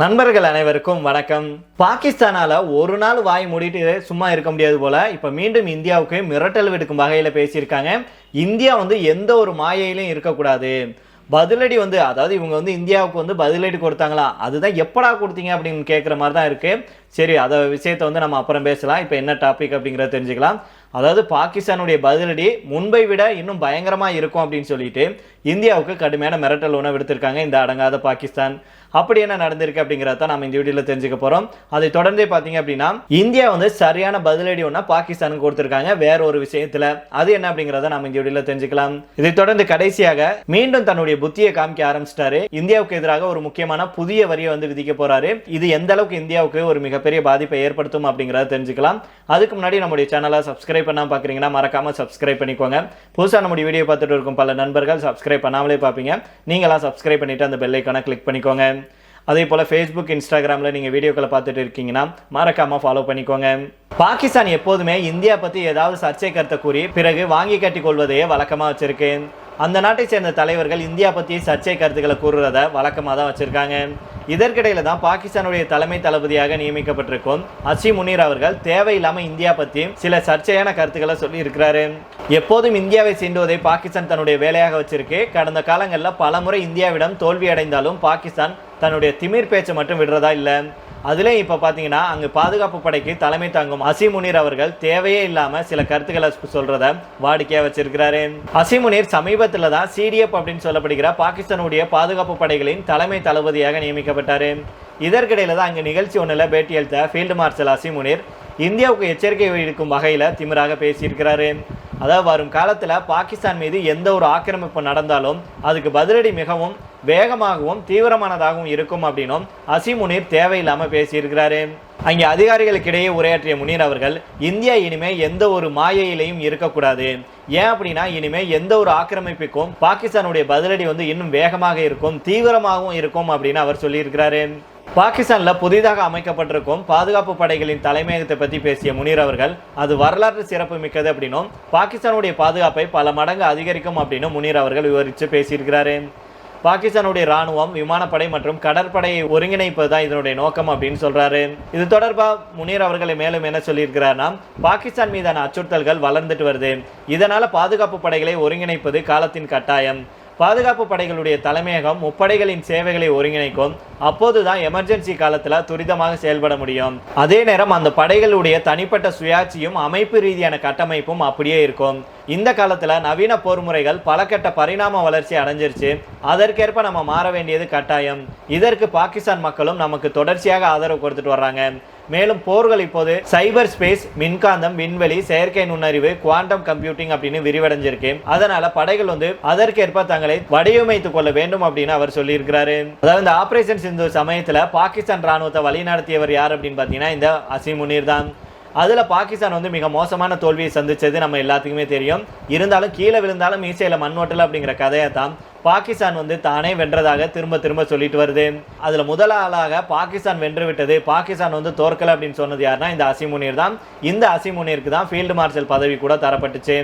நண்பர்கள் அனைவருக்கும் வணக்கம். பாகிஸ்தானால ஒரு நாள் வாய் மூடிட்டு சும்மா இருக்க முடியாது போல இப்ப மீண்டும் இந்தியாவுக்கு மிரட்டல் விடுக்கும் வகையில பேசியிருக்காங்க. இந்தியா வந்து எந்த ஒரு மாயையிலும் இருக்கக்கூடாது. பதிலடி வந்து அதாவது இவங்க வந்து இந்தியாவுக்கு வந்து பதிலடி கொடுத்தாங்களா? அதுதான் எப்படா கொடுத்தீங்க அப்படின்னு கேட்குற மாதிரி தான் இருக்கு. சரி அதை விஷயத்தை வந்து நம்ம அப்புறம் பேசலாம். இப்போ என்ன டாபிக் அப்படிங்கிறத தெரிஞ்சுக்கலாம். அதாவது பாகிஸ்தானுடைய பதிலடி முன்பை விட இன்னும் பயங்கரமாக இருக்கும் அப்படின்னு சொல்லிட்டு இந்தியாவுக்கு கடுமையான மிரட்டல் உணவு விடுத்திருக்காங்க இந்த அடங்காத பாகிஸ்தான். அப்படி என்ன நடந்திருக்கு அப்படிங்கிறத நம்ம இந்த வீடியோல தெரிஞ்சுக்க போகிறோம் அதை தொடர்ந்தே பார்த்தீங்க அப்படின்னா இந்தியா வந்து சரியான பதிலடி ஒன்றா பாகிஸ்தானுக்கு கொடுத்துருக்காங்க. வேற ஒரு விஷயத்தில். அது என்ன அப்படிங்கிறத நம்ம இந்த வீடியோவில் தெரிஞ்சுக்கலாம். இதை தொடர்ந்து கடைசியாக மீண்டும் தன்னுடைய புத்தியை காமிக்க ஆரம்பிச்சிட்டாரு. இந்தியாவுக்கு எதிராக ஒரு முக்கியமான புதிய வரியை வந்து விதிக்க போறாரு. இது எந்த அளவுக்கு இந்தியாவுக்கு ஒரு மிகப்பெரிய பாதிப்பை ஏற்படுத்தும் அப்படிங்கிறத தெரிஞ்சுக்கலாம். அதுக்கு முன்னாடி நம்முடைய சேனலை சப்ஸ்கிரைப் பண்ணாம பாக்குறீங்கன்னா மறக்காம சப்ஸ்கிரைப் பண்ணிக்கோங்க. புதுசாக நம்முடைய வீடியோ பார்த்துட்டு இருக்கும் பல நண்பர்கள் சப்ஸ்கிரைப் பண்ணாமலே பார்ப்பீங்க. நீங்களாம் சப்ஸ்கிரைப் பண்ணிட்டு அந்த பெல்லைக்கான கிளிக் பண்ணிக்கோங்க. அதே போல் ஃபேஸ்புக் இன்ஸ்டாகிராமில் நீங்கள் வீடியோக்களை பார்த்துட்டு இருக்கீங்கன்னா மறக்காமல் ஃபாலோ பண்ணிக்கோங்க. பாகிஸ்தான் எப்போதுமே இந்தியா பற்றி ஏதாவது சர்ச்சை கருத்தை கூறி பிறகு வாங்கி கட்டி கொள்வதையே வழக்கமாக வச்சுருக்கு. அந்த நாட்டை சேர்ந்த தலைவர்கள் இந்தியா பற்றி சர்ச்சை கருத்துக்களை கூறுறத வழக்கமாக தான் வச்சுருக்காங்க. இதற்கிடையில் தான் பாகிஸ்தானுடைய தலைமை தளபதியாக நியமிக்கப்பட்டிருக்கும் அசி முனீர் அவர்கள் தேவையில்லாமல் இந்தியா பற்றி சில சர்ச்சையான கருத்துக்களை சொல்லி இருக்கிறாரு எப்போதும் இந்தியாவை சீண்டுவதை பாகிஸ்தான் தன்னுடைய வேலையாக வச்சிருக்கு. கடந்த காலங்களில் பலமுறை இந்தியாவிடம் தோல்வி அடைந்தாலும் பாகிஸ்தான் தன்னுடைய திமிர் பேச்சை மட்டும் விடுறதா இல்லை? அதுலேயும் இப்போ பார்த்தீங்கன்னா அங்கே பாதுகாப்பு படைக்கு தலைமை தாங்கும் அசிமுனீர் அவர்கள் தேவையே இல்லாமல் சில கருத்துக்களை சொல்கிறத வாடிக்கையாக வச்சிருக்கிறாரு. அசிமுனீர் சமீபத்தில் தான் சிடிஎஃப் அப்படின்னு சொல்லப்படுகிற பாகிஸ்தானுடைய பாதுகாப்பு படைகளின் தலைமை தளபதியாக நியமிக்கப்பட்டார். இதற்கிடையில தான் அங்கே நிகழ்ச்சி ஒன்றில் பேட்டியளித்த ஃபீல்டு மார்ஷல் அசிமுனீர் இந்தியாவுக்கு எச்சரிக்கை விடுக்கும் வகையில் திமிராக பேசியிருக்கிறாரு. அதாவது வரும் காலத்தில் பாகிஸ்தான் மீது எந்த ஒரு ஆக்கிரமிப்பு நடந்தாலும் அதுக்கு பதிலடி மிகவும் வேகமாகவும் தீவிரமானதாகவும் இருக்கும் அப்படின்னும் அசி முனீர் தேவையில்லாமல் பேசியிருக்கிறாரு. அங்கே அதிகாரிகளுக்கிடையே உரையாற்றிய முனீர் அவர்கள் இந்தியா இனிமே எந்த ஒரு மாயையிலையும் இருக்கக்கூடாது. ஏன் அப்படின்னா இனிமே எந்த ஒரு ஆக்கிரமிப்புக்கும் பாகிஸ்தானுடைய பதிலடி வந்து இன்னும் வேகமாக இருக்கும் தீவிரமாகவும் இருக்கும் அப்படின்னு அவர் சொல்லியிருக்கிறாரு. பாகிஸ்தானில் புதிதாக அமைக்கப்பட்டிருக்கும் பாதுகாப்பு படைகளின் தலைமையகத்தை பற்றி பேசிய முனீர் அவர்கள் அது வரலாற்று சிறப்பு மிக்கது அப்படின்னும் பாகிஸ்தானுடைய பாதுகாப்பை பல மடங்கு அதிகரிக்கும் அப்படின்னு முனீர் அவர்கள் விவரித்து பேசியிருக்கிறாரு. பாகிஸ்தானுடைய ராணுவம் விமானப்படை மற்றும் கடற்படையை ஒருங்கிணைப்பது தான் இதனுடைய நோக்கம் அப்படின்னு சொல்றாரு. இது தொடர்பாக முனீர் அவர்களை மேலும் என்ன சொல்லியிருக்கிறார்னா பாகிஸ்தான் மீதான அச்சுறுத்தல்கள் வளர்ந்துட்டு வருது. இதனால பாதுகாப்பு படைகளை ஒருங்கிணைப்பது காலத்தின் கட்டாயம். பாதுகாப்பு படைகளுடைய தலைமையகம் முப்படைகளின் சேவைகளை ஒருங்கிணைக்கும். அப்போதுதான் எமர்ஜென்சி காலத்தில் துரிதமாக செயல்பட முடியும். அதே நேரம் அந்த படைகளுடைய தனிப்பட்ட சுயாட்சியும் அமைப்பு ரீதியான கட்டமைப்பும் அப்படியே இருக்கும். இந்த காலத்தில் நவீன போர் முறைகள் பல கட்ட பரிணாம வளர்ச்சி அடைஞ்சிருச்சு. அதற்கேற்ப நம்ம மாற வேண்டியது கட்டாயம். இதற்கு பாகிஸ்தான் மக்களும் நமக்கு தொடர்ச்சியாக ஆதரவு கொடுத்துட்டு வர்றாங்க. மேலும் போர்கள் இப்போது சைபர் ஸ்பேஸ் மின்காந்தம் விண்வெளி செயற்கை நுண்ணறிவு குவாண்டம் கம்ப்யூட்டிங் அப்படின்னு விரிவடைஞ்சிருக்கு. அதனால படைகள் வந்து அதற்கேற்ப தங்களை வடிவமைத்துக் கொள்ள வேண்டும் அப்படின்னு அவர் சொல்லியிருக்கிறாரு. அதாவது இந்த ஆபரேஷன் சிந்து சமயத்தில் பாகிஸ்தான் ராணுவத்தை வழிநடத்தியவர் யார் அப்படின்னு பார்த்தீங்கன்னா இந்த அசீம் முனீர் தான். அதில் பாகிஸ்தான் வந்து மிக மோசமான தோல்வியை சந்தித்தது நம்ம எல்லாத்துக்குமே தெரியும். இருந்தாலும் கீழே விழுந்தாலும் மீசையில் மண் ஓட்டல் அப்படிங்கிற கதையை தான் பாகிஸ்தான் வந்து தானே வென்றதாக திரும்ப திரும்ப சொல்லிட்டு வருது. அதில் முதல் ஆளாக பாகிஸ்தான் வென்று விட்டது. பாகிஸ்தான் வந்து தோற்கலை அப்படின்னு சொன்னது யாருன்னா இந்த அசிமுனீர் தான். இந்த அசிமுனீருக்கு தான் ஃபீல்டு மார்ஷல் பதவி கூட தரப்பட்டுச்சு.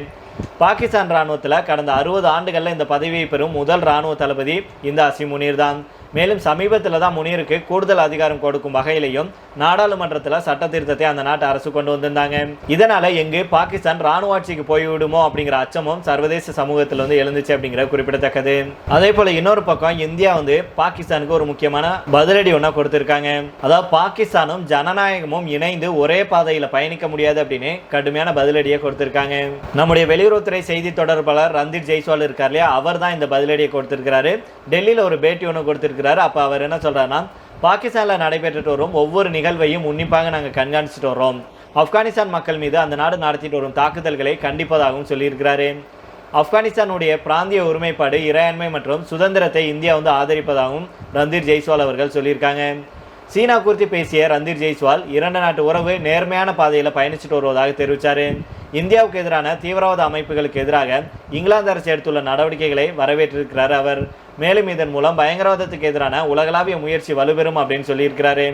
பாகிஸ்தான் ராணுவத்தில் கடந்த அறுபது ஆண்டுகளில் இந்த பதவியை பெறும் முதல் ராணுவ தளபதி இந்த அசிமுனீர் தான். மேலும் சமீபத்தில் தான் முனியருக்கு கூடுதல் அதிகாரம் கொடுக்கும் வகையிலையும் நாடாளுமன்றத்தில் சட்ட திருத்தத்தை அந்த நாட்டு அரசு கொண்டு வந்திருந்தாங்க. இதனால எங்கு பாகிஸ்தான் ராணுவ ஆட்சிக்கு போய்விடுமோ அப்படிங்கிற அச்சமும் சர்வதேச சமூகத்தில் வந்து எழுந்துச்சு அப்படிங்கிற குறிப்பிடத்தக்கது. அதே போல இன்னொரு பக்கம் இந்தியா வந்து பாகிஸ்தானுக்கு ஒரு முக்கியமான பதிலடி ஒன்றா கொடுத்துருக்காங்க. அதாவது பாகிஸ்தானும் ஜனநாயகமும் இணைந்து ஒரே பாதையில் பயணிக்க முடியாது அப்படின்னு கடுமையான பதிலடியை கொடுத்துருக்காங்க. நம்முடைய வெளியுறவுத்துறை செய்தி தொடர்பாளர் ரந்தீர் ஜெய்ஸ்வால் இருக்கார் இல்லையா? அவர் தான் இந்த பதிலடியை கொடுத்திருக்கிறாரு. டெல்லியில் ஒரு பேட்டி ஒன்று கொடுத்திருக்கிறாரு அப்போ அவர் என்ன சொல்றாருன்னா பாகிஸ்தானில் நடைபெற்றுட்டு வரும் ஒவ்வொரு நிகழ்வையும் உன்னிப்பாக நாங்கள் கண்காணிச்சுட்டு வரோம் ஆப்கானிஸ்தான் மக்கள் மீது அந்த நாடு நடத்திட்டு வரும் தாக்குதல்களை கண்டிப்பதாகவும் சொல்லியிருக்கிறாரு. ஆப்கானிஸ்தானுடைய பிராந்திய ஒருமைப்பாடு இறையாண்மை மற்றும் சுதந்திரத்தை இந்தியா வந்து ஆதரிப்பதாகவும் ரந்தீர் ஜெய்ஸ்வால் அவர்கள் சொல்லியிருக்காங்க. சீனா குறித்து பேசிய ரந்தீர் ஜெய்ஸ்வால் இரண்டு நாட்டு உறவு நேர்மையான பாதையில் பயணிச்சுட்டு வருவதாக தெரிவித்தார் இந்தியாவுக்கு எதிரான தீவிரவாத அமைப்புகளுக்கு எதிராக இங்கிலாந்து அரசு எடுத்துள்ள நடவடிக்கைகளை வரவேற்றிருக்கிறார் அவர். மேலும் இதன் மூலம் பயங்கரவாதத்துக்கு எதிரான உலகளாவிய முயற்சி வலுப்பெறும் அப்படின்னு சொல்லியிருக்கிறாரு.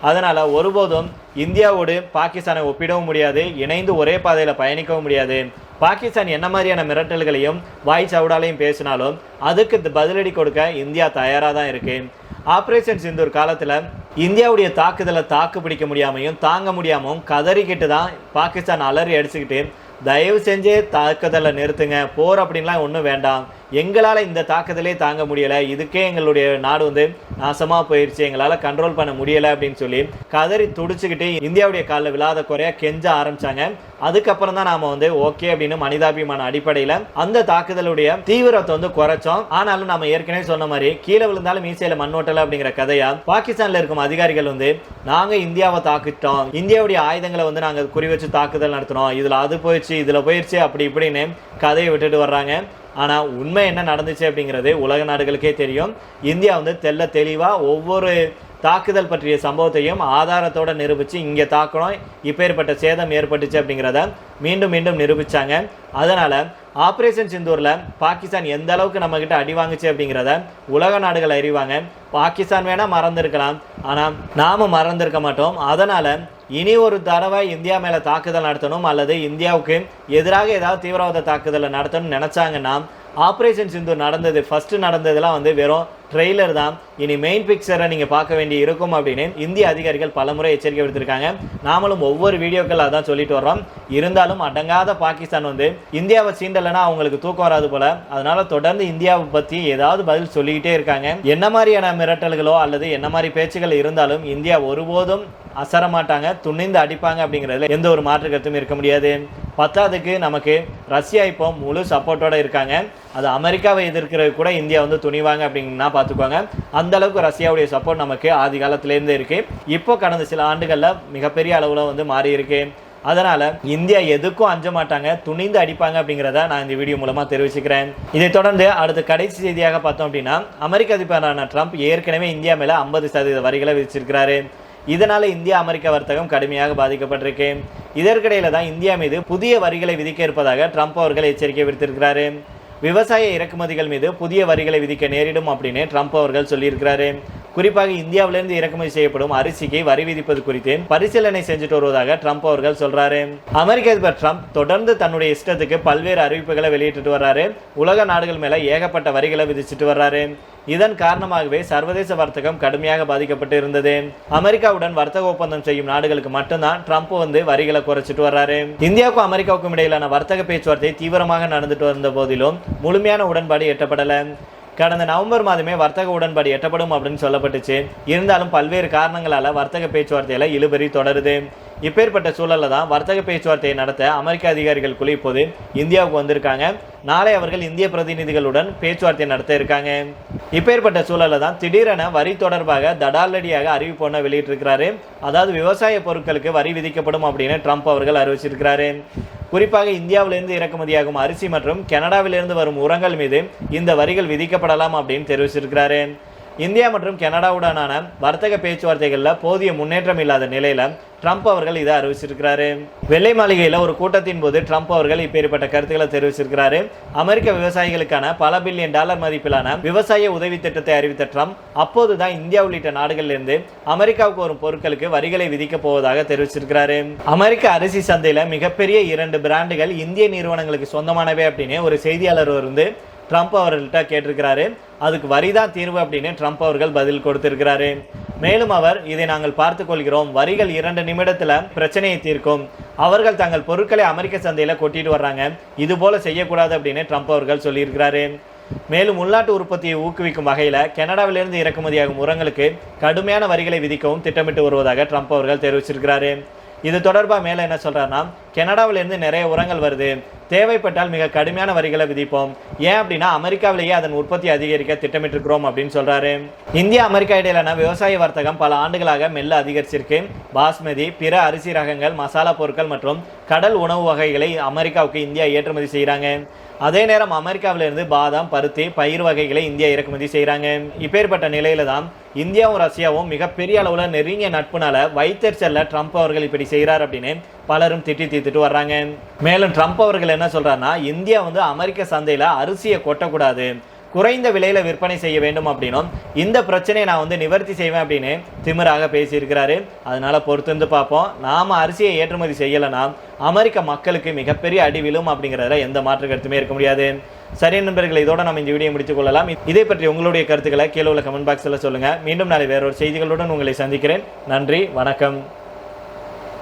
அதனால் ஒருபோதும் இந்தியாவோடு பாகிஸ்தானை ஒப்பிடவும் முடியாது இணைந்து ஒரே பாதையில் பயணிக்கவும் முடியாது. பாகிஸ்தான் என்ன மாதிரியான மிரட்டல்களையும் வாய் சவுடாலையும் பேசினாலும் அதுக்கு த- பதிலடி கொடுக்க இந்தியா தயாராக தான் இருக்குது ஆப்ரேஷன் சிந்தூர் காலத்தில் இந்தியாவுடைய தாக்குதலை தாக்கு பிடிக்க முடியாமையும் தாங்க முடியாமையும் கதறிக்கிட்டு தான் பாகிஸ்தான் அலறி அடிச்சுக்கிட்டு தயவு செஞ்சே தாக்குதலை நிறுத்துங்க போர் அப்படின்லாம் ஒன்றும் வேண்டாம். எங்களால் இந்த தாக்குதலே தாங்க முடியலை. இதுக்கே எங்களுடைய நாடு வந்து நாசமாக போயிடுச்சு எங்களால் கண்ட்ரோல் பண்ண முடியலை அப்படின்னு சொல்லி கதறி துடிச்சுக்கிட்டு இந்தியாவுடைய காலில் விழாத குறையாக கெஞ்ச ஆரம்பித்தாங்க அதுக்கப்புறம் தான் நாம் வந்து ஓகே அப்படின்னு மனிதாபிமான அடிப்படையில் அந்த தாக்குதலுடைய தீவிரத்தை வந்து குறைச்சோம். ஆனாலும் நம்ம ஏற்கனவே சொன்ன மாதிரி கீழே விழுந்தாலும் மீசையில மண்ணோட்டல அப்படிங்கிற கதையா பாகிஸ்தானில் இருக்கும் அதிகாரிகள் வந்து நாங்கள் இந்தியாவை தாக்கிட்டோம். இந்தியாவுடைய ஆயுதங்களை வந்து நாங்கள் குறி வச்சு தாக்குதல் நடத்தினோம். இதில் அது போயிடுச்சு இதில் போயிடுச்சு அப்படி இப்படின்னு கதையை விட்டுட்டு வர்றாங்க. ஆனால் உண்மை என்ன நடந்துச்சு அப்படிங்கிறது உலக நாடுகளுக்கே தெரியும். இந்தியா வந்து தெள்ள தெளிவாக ஒவ்வொரு தாக்குதல் பற்றிய சம்பவத்தையும் ஆதாரத்தோடு நிரூபித்து இங்கே தாக்கணும். இப்பேற்பட்ட சேதம் ஏற்பட்டுச்சு அப்படிங்கிறத மீண்டும் மீண்டும் நிரூபித்தாங்க அதனால் ஆப்ரேஷன் சிந்தூரில் பாகிஸ்தான் எந்த அளவுக்கு நம்மக்கிட்ட அடி வாங்குச்சு அப்படிங்கிறத உலக நாடுகள் அறிவாங்க. பாகிஸ்தான் வேணால் மறந்துருக்கலாம். ஆனால் நாம் மறந்துருக்க மாட்டோம். அதனால் இனி ஒரு தடவை இந்தியா மேலே தாக்குதல் நடத்தணும் அல்லது இந்தியாவுக்கு எதிராக ஏதாவது தீவிரவாத தாக்குதலை நடத்தணும்னு நினச்சாங்கன்னா ஆப்ரேஷன் சிந்து நடந்தது ஃபர்ஸ்ட் நடந்ததெல்லாம் வந்து வெறும் ட்ரெய்லர் தான். இனி மெயின் பிக்சரை நீங்கள் பார்க்க வேண்டி இருக்கும் அப்படின்னு இந்திய அதிகாரிகள் பலமுறை எச்சரிக்கை விடுத்திருக்காங்க. நாமளும் ஒவ்வொரு வீடியோக்கள் அதான் சொல்லிட்டு வர்றோம். இருந்தாலும் அடங்காத பாகிஸ்தான் வந்து இந்தியாவை சீண்டலைன்னா அவங்களுக்கு தூக்கம் வராது போல. அதனால தொடர்ந்து இந்தியாவை பற்றி ஏதாவது பதில் சொல்லிக்கிட்டே இருக்காங்க. என்ன மாதிரியான மிரட்டல்களோ அல்லது என்ன மாதிரி பேச்சுகள் இருந்தாலும் இந்தியா ஒருபோதும் அசர மாட்டாங்க துணிந்து அடிப்பாங்க அப்படிங்கிறதுல எந்த ஒரு மாற்று கருத்தும் இருக்க முடியாது. பத்தாவதுக்கு நமக்கு ரஷ்யா இப்போ முழு சப்போர்ட்டோட இருக்காங்க. அது அமெரிக்காவை எதிர்க்கிறது கூட இந்தியா வந்து துணிவாங்க அப்படின்னா பார்த்துக்கோங்க. அந்த அளவுக்கு ரஷ்யாவுடைய சப்போர்ட் நமக்கு ஆதி காலத்திலேருந்து இருக்குது இப்போ கடந்த சில ஆண்டுகளில் மிகப்பெரிய அளவில் வந்து மாறி இருக்கு. அதனால் இந்தியா எதுக்கும் அஞ்ச மாட்டாங்க துணிந்து அடிப்பாங்க அப்படிங்கிறத நான் இந்த வீடியோ மூலமாக தெரிவிச்சுக்கிறேன். இதை தொடர்ந்து அடுத்த கடைசி செய்தியாக பார்த்தோம் அப்படின்னா அமெரிக்க அதிபரான ட்ரம்ப் ஏற்கனவே இந்தியா மேலே ஐம்பது சதவீத வரிகளை விதிச்சிருக்கிறாரு. இதனால இந்தியா அமெரிக்க வர்த்தகம் கடுமையாக பாதிக்கப்பட்டிருக்கு. இதற்கிடையில தான் இந்தியா மீது புதிய வரிகளை விதிக்க இருப்பதாக ட்ரம்ப் அவர்கள் எச்சரிக்கை விடுத்திருக்கிறாரு. விவசாய இறக்குமதிகள் மீது புதிய வரிகளை விதிக்க நேரிடும் அப்படின்னு ட்ரம்ப் அவர்கள் சொல்லியிருக்கிறாரு. குறிப்பாக இந்தியாவிலிருந்து இறக்குமதி செய்யப்படும் அரிசிக்கு வரி விதிப்பது குறித்து பரிசீலனை செஞ்சுட்டு வருவதாக ட்ரம்ப் அவர்கள் சொல்றாரு. அமெரிக்க அதிபர் ட்ரம்ப் தொடர்ந்து தன்னுடைய இஷ்டத்துக்கு பல்வேறு அறிவிப்புகளை வெளியிட்டு வர்றாரு. உலக நாடுகள் மேல ஏகப்பட்ட வரிகளை விதிச்சிட்டு வர்றாரு. இதன் காரணமாகவே சர்வதேச வர்த்தகம் கடுமையாக பாதிக்கப்பட்டு இருந்தது. அமெரிக்காவுடன் வர்த்தக ஒப்பந்தம் செய்யும் நாடுகளுக்கு மட்டும்தான் ட்ரம்ப் வந்து வரிகளை குறைச்சிட்டு வர்றாரு. இந்தியாவுக்கும் அமெரிக்காவுக்கும் இடையிலான வர்த்தக பேச்சுவார்த்தை தீவிரமாக நடந்துட்டு வந்த போதிலும் முழுமையான உடன்பாடு எட்டப்படலை. கடந்த நவம்பர் மாதமே வர்த்தக உடன்பாடு எட்டப்படும் அப்படின்னு சொல்லப்பட்டுச்சு. இருந்தாலும் பல்வேறு காரணங்களால் வர்த்தக பேச்சுவார்த்தையில் இழுபறி தொடருது. இப்பேற்பட்ட சூழலில் தான் வர்த்தக பேச்சுவார்த்தையை நடத்த அமெரிக்க அதிகாரிகள் குழு இப்போது இந்தியாவுக்கு வந்திருக்காங்க. நாளை அவர்கள் இந்திய பிரதிநிதிகளுடன் பேச்சுவார்த்தை நடத்த இருக்காங்க. இப்பேற்பட்ட சூழல்ல தான் திடீரென வரி தொடர்பாக தடாலடியாக அறிவிப்பு ஒன்று வெளியிட்டிருக்கிறாரு. அதாவது விவசாய பொருட்களுக்கு வரி விதிக்கப்படும் அப்படின்னு ட்ரம்ப் அவர்கள் அறிவிச்சிருக்கிறாரு. குறிப்பாக இந்தியாவிலிருந்து இறக்குமதியாகும் அரிசி மற்றும் கனடாவிலிருந்து வரும் உரங்கள் மீது இந்த வரிகள் விதிக்கப்படலாம் அப்படின்னு தெரிவிச்சிருக்கிறாரு. இந்தியா மற்றும் கனடாவுடனான வர்த்தக பேச்சுவார்த்தைகளில் போதிய முன்னேற்றம் இல்லாத நிலையில் ட்ரம்ப் அவர்கள் இதை அறிவிச்சிருக்கிறாரு. வெள்ளை மாளிகையில் ஒரு கூட்டத்தின் போது ட்ரம்ப் அவர்கள் இப்பேற்பட்ட கருத்துக்களை தெரிவிச்சிருக்கிறாரு. அமெரிக்க விவசாயிகளுக்கான பல பில்லியன் டாலர் மதிப்பிலான விவசாய உதவி திட்டத்தை அறிவித்த ட்ரம்ப் அப்போதுதான் இந்தியா உள்ளிட்ட நாடுகளிலிருந்து அமெரிக்காவுக்கு வரும் பொருட்களுக்கு வரிகளை விதிக்கப் போவதாக தெரிவிச்சிருக்கிறாரு. அமெரிக்க அரிசி சந்தையில் மிகப்பெரிய இரண்டு பிராண்டுகள் இந்திய நிறுவனங்களுக்கு சொந்தமானவை அப்படின்னு ஒரு செய்தியாளர் வந்து ட்ரம்ப் அவர்கள்ட்ட கேட்டிருக்கிறாரு. அதுக்கு வரிதான் தீர்வு அப்படின்னு ட்ரம்ப் அவர்கள் பதில் கொடுத்திருக்கிறாரு. மேலும் அவர் இதை நாங்கள் பார்த்துக்கொள்கிறோம் வரிகள் இரண்டு நிமிடத்தில் பிரச்சனையை தீர்க்கும். அவர்கள் தங்கள் பொருட்களை அமெரிக்க சந்தையில் கொட்டிட்டு வர்றாங்க. இது போல செய்யக்கூடாது அப்படின்னு ட்ரம்ப் அவர்கள் சொல்லியிருக்கிறாரு. மேலும் உள்நாட்டு உற்பத்தியை ஊக்குவிக்கும் வகையில் கனடாவிலிருந்து இறக்குமதியாகும் உரங்களுக்கு கடுமையான வரிகளை விதிக்கவும் திட்டமிட்டு வருவதாக ட்ரம்ப் அவர்கள் தெரிவிச்சிருக்கிறாரு. இது தொடர்பாக மேலே என்ன சொல்கிறாருன்னா கனடாவிலிருந்து நிறைய உரங்கள் வருது. தேவைப்பட்டால் மிக கடுமையான வரிகளை விதிப்போம். ஏன் அப்படின்னா அமெரிக்காவிலேயே அதன் உற்பத்தி அதிகரிக்க திட்டமிட்டிருக்கிறோம் அப்படின்னு சொல்கிறாரு இந்தியா அமெரிக்கா இடையிலான விவசாய வர்த்தகம் பல ஆண்டுகளாக மெல்ல அதிகரிச்சிருக்கு. பாஸ்மதி பிற அரிசி ரகங்கள் மசாலா பொருட்கள் மற்றும் கடல் உணவு வகைகளை அமெரிக்காவுக்கு இந்தியா ஏற்றுமதி செய்கிறாங்க அதே நேரம் அமெரிக்காவிலிருந்து பாதாம் பருத்தி பயிர் வகைகளை இந்தியா இறக்குமதி செய்கிறாங்க இப்பேற்பட்ட நிலையில தான் இந்தியாவும் ரஷ்யாவும் மிகப்பெரிய அளவில் நெருங்கிய நட்புனால வைத்தறிச்சல்ல ட்ரம்ப் அவர்கள் இப்படி செய்கிறார் அப்படின்னு பலரும் திட்டி தீர்த்துட்டு வர்றாங்க. மேலும் ட்ரம்ப் அவர்கள் என்ன சொல்கிறாருன்னா இந்தியா வந்து அமெரிக்க சந்தையில் அரிசியை கொட்டக்கூடாது. குறைந்த விலையில் விற்பனை செய்ய வேண்டும் அப்படின்னும். இந்த பிரச்சனையை நான் வந்து நிவர்த்தி செய்வேன் அப்படின்னு திமிராக பேசியிருக்கிறாரு. அதனால் பொறுத்திருந்து பார்ப்போம். நாம் அரிசியை ஏற்றுமதி செய்யலைன்னா அமெரிக்க மக்களுக்கு மிகப்பெரிய அடி விழும் அப்படிங்கிறதுல எந்த மாற்று கருத்துமே இருக்க முடியாது. சரி நண்பர்கள் இதோட நம்ம இந்த வீடியோ முடித்துக் கொள்ளலாம். இதை பற்றி உங்களுடைய கருத்துக்களை கீழே உள்ள கமெண்ட் பாக்ஸில் சொல்லுங்கள் மீண்டும் நாளை வேறொரு செய்திகளுடன் உங்களை சந்திக்கிறேன். நன்றி வணக்கம்.